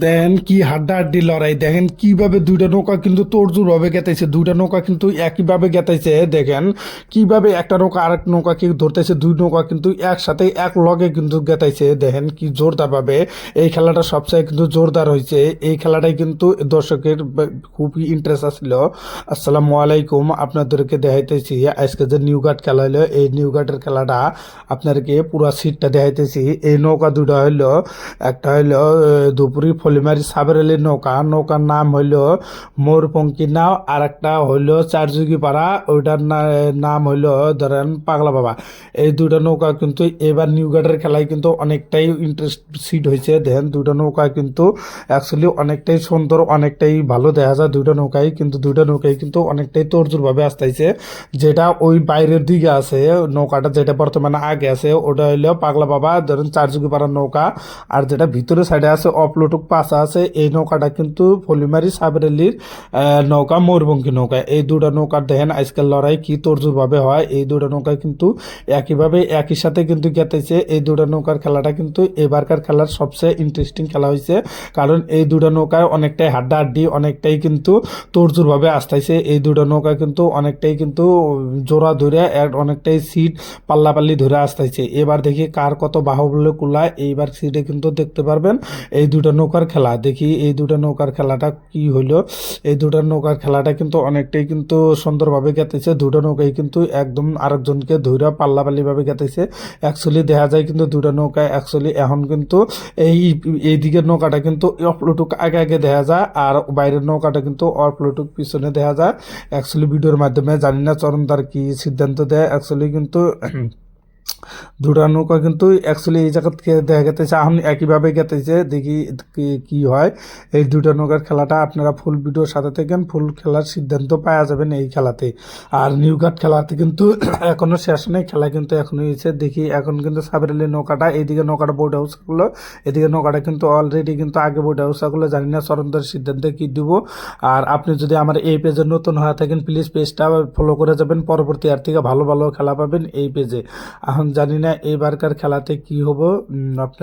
দেখেন কি হাড্ডা হাড্ডি লড়াই, দেখেন কীভাবে দুইটা নৌকা কিন্তু তোড়জোড় ভাবে গেতাইছে দুইটা নৌকা কিন্তু একইভাবে গেতাইছে দেখেন কীভাবে একটা নৌকা আরেক নৌকাকে ধরতেছে, দুই নৌকা কিন্তু একসাথে এক লগে কিন্তু গেতাইছে দেখেন কি জোরদার ভাবে এই খেলাটা সবচেয়ে কিন্তু জোরদার হয়েছে এই খেলাটাই কিন্তু দর্শকের খুবই ইন্টারেস্ট আসছিল আসসালামু আলাইকুম, আপনাদেরকে দেখাইতেছি আজকে যে নিউ গার্ড খেলা হলো এই নিউ গার্ডের খেলাটা আপনাদেরকে পুরো সিটটা দেখাইতেছি। এই নৌকা দুটো হইল, একটা হইল দুপুরি ফলিমারি সাবের আলীর নৌকা। নৌকার নাম হইল মোরপঙ্কি নাও আর একটা হইল চারযুগি পাড়া ওইটার নাম হইল ধরেন পাগলা বাবা। এই দুটো নৌকা কিন্তু এবার নিউ গার্ডের খেলায় কিন্তু অনেকটাই ইন্টারেস্ট সিট হয়েছে দেখেন দুটো নৌকা কিন্তু অ্যাকচুয়ালি অনেকটাই সুন্দর, অনেকটাই ভালো দেখা যায়। দুটো নৌকায় কিন্তু দুটো নৌকায় কিন্তু অনেকটাই তরজুর ভাবে আসতেছে যেটা ওই বাইরের দিকে আছে, নৌকাটা যেটা বর্তমানে আগে আছে, ওটা হইল পাগলা বাবা, ধরেন চারযুগি পাড়ার নৌকা। আর যেটা ভিতরে সাইডে আছে অপলোটুক পাশা আছে, এই নৌকাটা কিন্তু ফলিমারি সাবরেলির নৌকা ময়ূরপঙ্খী নৌকা। এই দুটো নৌকার দেখেন আজকাল লড়াই কি তরজুর ভাবে হয়। এই দুটো নৌকা কিন্তু একইভাবে একই সাথে কিন্তু গেতেছে এই দুটো নৌকার খেলাটা কিন্তু এবারকার খেলার সবচেয়ে ইন্টারেস্টিং খেলা হয়েছে কারণ এই দুটো নৌকায় অনেকটাই হাড্ডা হাড্ডি অনেকটাই কিন্তু তরজুর ভাবে আসতেছে এই দুটো নৌকা কিন্তু অনেকটাই কিন্তু জোড়া ধরে অনেকটাই সিট পাল্লাপাল্লি ধরে আসতেছে এবার দেখি কার কত বাহুবল্য কুলায়। এইবার সিটে কিন্তু দেখতে পারবেন, এই দুটো নৌকার খেলা। দেখি এই দুটো নৌকার খেলাটা কি হইল? এই দুটো নৌকার খেলাটা কিন্তু অনেকটাই কিন্তু সুন্দরভাবে গেতেছে দুটো নৌকাই কিন্তু একদম আরেকজনকে ধৈরা পাল্লাপাল্লি ভাবে গেতেছে অ্যাকচুয়ালি দেখা যায় কিন্তু দুটো নৌকা অ্যাকচুয়ালি এখন কিন্তু এই এই দিকের নৌকাটা কিন্তু অফলোটুক আগে আগে দেখা যায় আর বাইরের নৌকাটা কিন্তু অফলোটুক পিছনে দেখা যায়। অ্যাকচুয়ালি ভিডিওর মাধ্যমে জানি না চরণদার কি সিদ্ধান্ত দেয়। অ্যাকচুয়ালি কিন্তু দুটা নৌকা কিন্তু অ্যাকচুয়ালি এই জায়গা থেকে দেখা গেতেছে এখন একইভাবে গেতেছে, দেখি কি- হয়। এই দুটা নৌকার খেলাটা আপনারা ফুল ভিডিওর সাথে থাকেন ফুল খেলার সিদ্ধান্ত পাওয়া যাবেন এই খেলাতে। আর নিউ কার্ড খেলাতে কিন্তু এখনও শেষ নেই, খেলা কিন্তু এখনও হয়েছে। দেখি এখন কিন্তু সাবেরালি নৌকাটা, এইদিকে নৌকাটা বোর্ড হাউস করল, এদিকে নৌকাটা কিন্তু অলরেডি কিন্তু আগে বোর্ড হাউস করল। জানি না সরন্দার সিদ্ধান্তে কি দিব। আর আপনি যদি আমার এই পেজে নতুন হয়ে থাকেন প্লিজ পেজটা ফলো করে যাবেন। পরবর্তী আর থেকে ভালো ভালো খেলা পাবেন এই পেজে এখন জানি না এবারকার খেলাতে কি হব আপনার